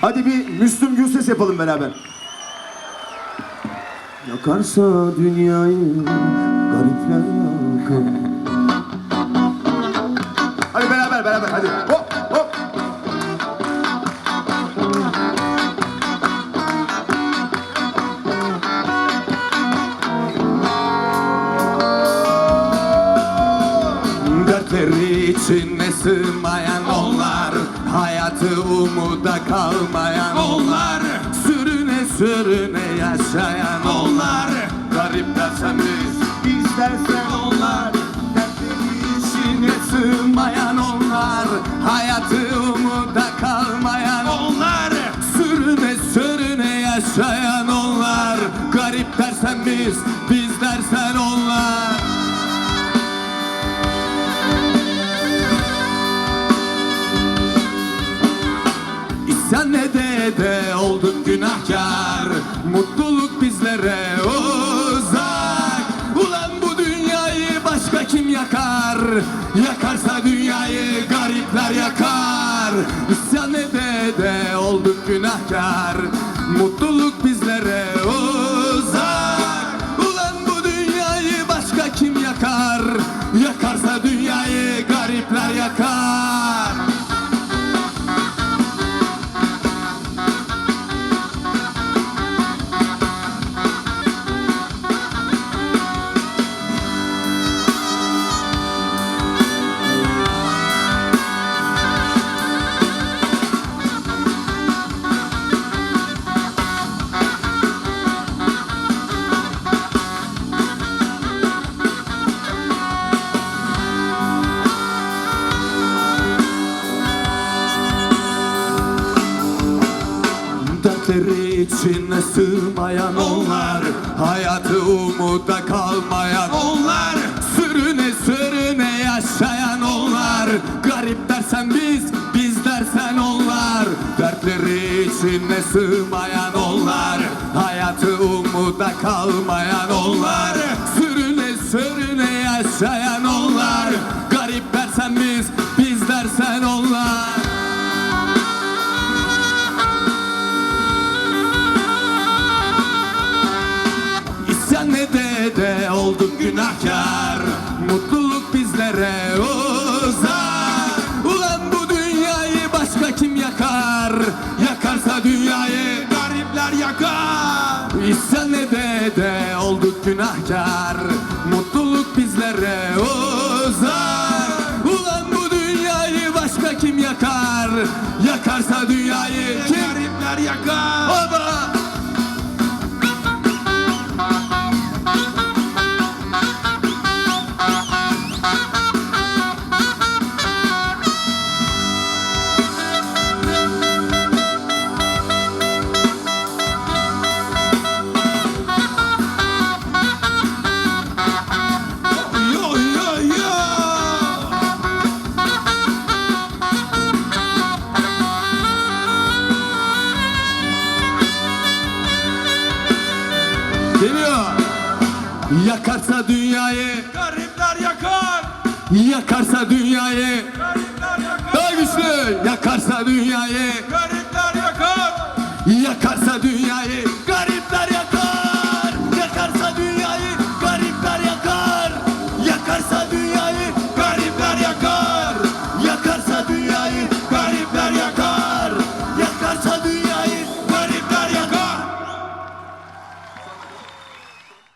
Hadi bir Müslüm Gürses yapalım beraber. Yakarsa dünyayı garipler yakar. Hadi beraber beraber hadi. Hop hop. Dertleri içine sığmayan onlar Hayatı umuda kalmayan onlar Sürüne sürüne yaşayan onlar Garip dersen biz, dersen onlar Dertleri içine sığmayan onlar Hayatı umuda kalmayan onlar Sürüne sürüne yaşayan onlar Garip dersen biz, İsyan ede de olduk günahkar. Mutluluk bizlere uzak. Ulan bu dünyayı başka kim yakar? Yakarsa dünyayı garipler yakar. İsyan ede de olduk günahkar. Mutluluk bizlere uzak. Ulan bu dünyayı başka kim yakar? Yakarsa dünyayı garipler yakar içine sığmayan onlar Hayatı umuda kalmayan onlar Sürüne sürüne yaşayan onlar. Garip dersen biz, biz dersen onlar Dertleri içine sığmayan onlar Hayatı umuda kalmayan onlar Sürüne sürüne yaşayan onlar. Garip dersen biz, biz dersen onlar olduk günahkar. Mutluluk bizlere uzak. Ulan bu dünyayı başka kim yakar? Yakarsa dünyayı garipler yakar. İsyan ede de olduk günahkar. Mutluluk bizlere uzak. Ulan bu dünyayı başka kim yakar? Yakarsa dünyayı kim garipler yakar Yakarsa dünyayı Garipler yakar. Yakarsa dünyayı Garipler yakar. Daha güçlü. Yakarsa dünyayı Garipler yakar. Yakarsa dünyayı